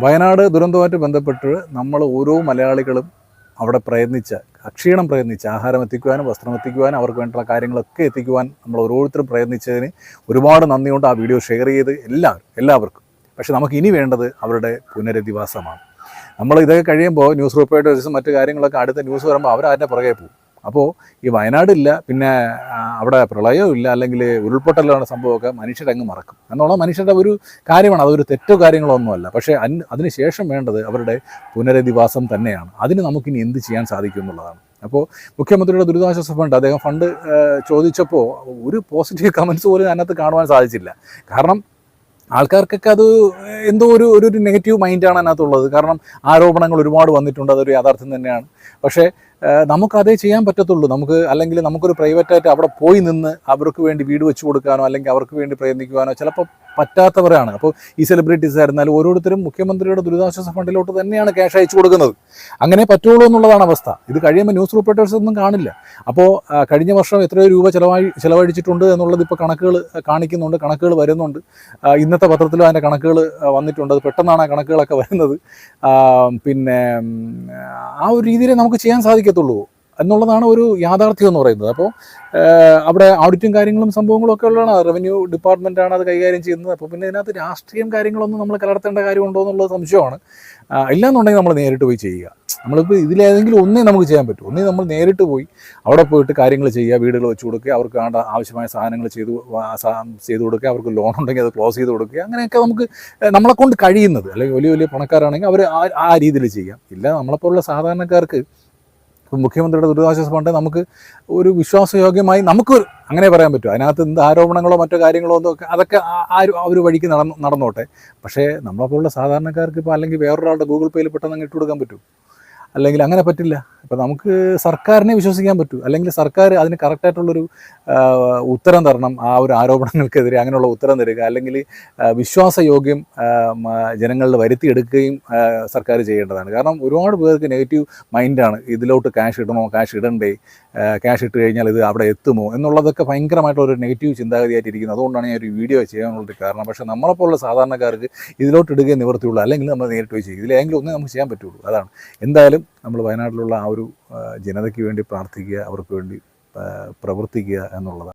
വയനാട് ദുരന്തവുമായിട്ട് ബന്ധപ്പെട്ട് നമ്മൾ ഓരോ മലയാളികളും അവിടെ പ്രയത്നിച്ച അക്ഷീണം പ്രയത്നിച്ച് ആഹാരം എത്തിക്കുവാനും വസ്ത്രം എത്തിക്കുവാനും അവർക്ക് വേണ്ടിയുള്ള കാര്യങ്ങളൊക്കെ എത്തിക്കുവാൻ നമ്മൾ ഓരോരുത്തരും പ്രയത്നിച്ചതിന് ഒരുപാട് നന്ദിയുണ്ട് ആ വീഡിയോ ഷെയർ ചെയ്ത് എല്ലാവരും എല്ലാവർക്കും. പക്ഷേ നമുക്ക് ഇനി വേണ്ടത് അവരുടെ പുനരധിവാസമാണ്. നമ്മൾ ഇതൊക്കെ കഴിയുമ്പോൾ ന്യൂസ് റിപ്പോർട്ടേഴ്സും മറ്റു കാര്യങ്ങളൊക്കെ അടുത്ത ന്യൂസ് വരുമ്പോൾ അവർ അതിന്റെ പുറകെ പോകും. അപ്പോൾ ഈ വയനാടില്ല പിന്നെ അവിടെ പ്രളയവും ഇല്ല അല്ലെങ്കിൽ ഉരുൾപൊട്ടലാണ് സംഭവമൊക്കെ മനുഷ്യരങ്ങ് മറക്കും. എന്നുള്ള മനുഷ്യരുടെ ഒരു കാര്യമാണ് അതൊരു തെറ്റോ കാര്യങ്ങളോ ഒന്നുമല്ല. പക്ഷേ അതിന് അതിനുശേഷം വേണ്ടത് അവരുടെ പുനരധിവാസം തന്നെയാണ്. അതിന് നമുക്കിനി എന്ത് ചെയ്യാൻ സാധിക്കും എന്നുള്ളതാണ്. അപ്പോൾ മുഖ്യമന്ത്രിയുടെ ദുരിതാശ്വാസ ഫണ്ട് അദ്ദേഹം ഫണ്ട് ചോദിച്ചപ്പോൾ ഒരു പോസിറ്റീവ് കമൻസ് പോലും അതിനകത്ത് കാണുവാൻ സാധിച്ചില്ല. കാരണം ആൾക്കാർക്കൊക്കെ അത് എന്തോ ഒരു ഒരു നെഗറ്റീവ് മൈൻഡാണ് അതിനകത്തുള്ളത്. കാരണം ആരോപണങ്ങൾ ഒരുപാട് വന്നിട്ടുണ്ട് അതൊരു യാഥാർത്ഥ്യം തന്നെയാണ്. പക്ഷേ നമുക്കതേ ചെയ്യാൻ പറ്റത്തുള്ളൂ. നമുക്ക് അല്ലെങ്കിൽ നമുക്കൊരു പ്രൈവറ്റായിട്ട് അവിടെ പോയി നിന്ന് അവർക്ക് വേണ്ടി വീട് വെച്ച് കൊടുക്കാനോ അല്ലെങ്കിൽ അവർക്ക് വേണ്ടി പ്രയത്നിക്കുവാനോ ചിലപ്പോൾ പറ്റാത്തവരാണ്. അപ്പോൾ ഈ സെലിബ്രിറ്റീസ് ആയിരുന്നാലും ഓരോരുത്തരും മുഖ്യമന്ത്രിയുടെ ദുരിതാശ്വാസ ഫണ്ടിലോട്ട് തന്നെയാണ് ക്യാഷ് അയച്ചു കൊടുക്കുന്നത്. അങ്ങനെ പറ്റുള്ളൂ എന്നുള്ളതാണ് അവസ്ഥ. ഇത് കഴിയുമ്പോൾ ന്യൂസ് റിപ്പോർട്ടേഴ്സ് ഒന്നും കാണില്ല. അപ്പോൾ കഴിഞ്ഞ വർഷം എത്രയോ രൂപ ചിലവായി ചിലവഴിച്ചിട്ടുണ്ട് എന്നുള്ളത് ഇപ്പോൾ കണക്കുകൾ കാണിക്കുന്നുണ്ട് കണക്കുകൾ വരുന്നുണ്ട്. ഇന്നത്തെ പത്രത്തിലും അതിന്റെ കണക്കുകൾ വന്നിട്ടുണ്ട്. അത് പെട്ടെന്നാണ് ആ കണക്കുകളൊക്കെ വരുന്നത്. പിന്നെ ആ ഒരു രീതിയിൽ നമുക്ക് ചെയ്യാൻ സാധിക്കത്തുള്ളൂ. എന്നുള്ളതാണ് ഒരു യാഥാർത്ഥ്യം എന്ന് പറയുന്നത്. അപ്പോൾ അവിടെ ഓഡിറ്റും കാര്യങ്ങളും സംഭവങ്ങളും ഒക്കെ ഉള്ളതാണ്. റവന്യൂ ഡിപ്പാർട്ട്മെന്റാണ് അത് കൈകാര്യം ചെയ്യുന്നത്. അപ്പോൾ പിന്നെ ഇതിനകത്ത് രാഷ്ട്രീയം കാര്യങ്ങളൊന്നും നമ്മൾ കലർത്തേണ്ട കാര്യമുണ്ടോ എന്നുള്ളത് സംശയമാണ്. ഇല്ലാന്നുണ്ടെങ്കിൽ നമ്മൾ നേരിട്ട് പോയി ചെയ്യുക. നമ്മളിപ്പോൾ ഇതിലേതെങ്കിലും ഒന്നേ നമുക്ക് ചെയ്യാൻ പറ്റും. ഒന്നേ നമ്മൾ നേരിട്ട് പോയി അവിടെ പോയിട്ട് കാര്യങ്ങൾ ചെയ്യുക വീടുകൾ വെച്ച് കൊടുക്കുക അവർക്ക് വേണ്ട ആവശ്യമായ സാധനങ്ങൾ ചെയ്തു ചെയ്തു കൊടുക്കുക അവർക്ക് ലോൺ ഉണ്ടെങ്കിൽ അത് ക്ലോസ് ചെയ്ത് കൊടുക്കുക. അങ്ങനെയൊക്കെ നമുക്ക് നമ്മളെ കൊണ്ട് കഴിയുന്നത്. അല്ലെങ്കിൽ വലിയ വലിയ പണക്കാരാണെങ്കിൽ അവർ ആ രീതിയിൽ ചെയ്യാം. ഇല്ല നമ്മളെപ്പോലുള്ള സാധാരണക്കാർക്ക് ഇപ്പം മുഖ്യമന്ത്രിയുടെ ദുരിതാശ്വാസ ഫണ്ട് നമുക്ക് ഒരു വിശ്വാസയോഗ്യമായി നമുക്ക് അങ്ങനെ പറയാൻ പറ്റും അതിനകത്ത് എന്ത് ആരോപണങ്ങളോ മറ്റോ കാര്യങ്ങളോ ഒന്നും ഒക്കെ അതൊക്കെ ആ- അവർ വഴിക്ക് നടന്നു നടന്നോട്ടെ. പക്ഷേ നമ്മളെപ്പോലുള്ള സാധാരണക്കാർക്ക് ഇപ്പോൾ അല്ലെങ്കിൽ വേറൊരാളുടെ ഗൂഗിൾ പേയിൽ പെട്ടെന്ന് അങ്ങ് ഇട്ട് കൊടുക്കാൻ പറ്റും അല്ലെങ്കിൽ അങ്ങനെ പറ്റില്ല? ഇപ്പം നമുക്ക് സർക്കാരിനെ വിശ്വസിക്കാൻ പറ്റൂ. അല്ലെങ്കിൽ സർക്കാർ അതിന് കറക്റ്റായിട്ടുള്ളൊരു ഉത്തരം തരണം. ആ ഒരു ആരോപണങ്ങൾക്കെതിരെ അങ്ങനെയുള്ള ഉത്തരം തരിക. അല്ലെങ്കിൽ വിശ്വാസയോഗ്യം ജനങ്ങളിൽ വരുത്തിയെടുക്കുകയും സർക്കാർ ചെയ്യേണ്ടതാണ്. കാരണം ഒരുപാട് പേർക്ക് നെഗറ്റീവ് മൈൻഡാണ് ഇതിലോട്ട് ക്യാഷ് ഇടണോ ക്യാഷ് ഇടണ്ടേ? ക്യാഷ് ഇട്ട് കഴിഞ്ഞാൽ ഇത് അവിടെ എത്തുമോ? എന്നുള്ളതൊക്കെ ഭയങ്കരമായിട്ടുള്ള ഒരു നെഗറ്റീവ് ചിന്താഗതിയായിട്ട് ഇരിക്കുന്നത് അതുകൊണ്ടാണ് ഞാൻ ഒരു വീഡിയോ ചെയ്യാനുള്ളൊരു കാരണം. പക്ഷേ നമ്മളെപ്പോലുള്ള സാധാരണക്കാർക്ക് ഇതിലോട്ട് ഇടുകയും നിവർത്തിയുള്ളൂ അല്ലെങ്കിൽ നമ്മൾ നേരിട്ട് പോയി ചെയ്യും. ഇതിലെങ്കിലും ഒന്നേ നമുക്ക് ചെയ്യാൻ പറ്റുള്ളൂ. അതാണ്. എന്തായാലും നമ്മൾ വയനാട്ടിലുള്ള ആ ഒരു ആ, ജനതയ്ക്ക് വേണ്ടി പ്രാർത്ഥിക്കുക അവർക്ക് വേണ്ടി പ്രവർത്തിക്കുക എന്നുള്ളതാണ്.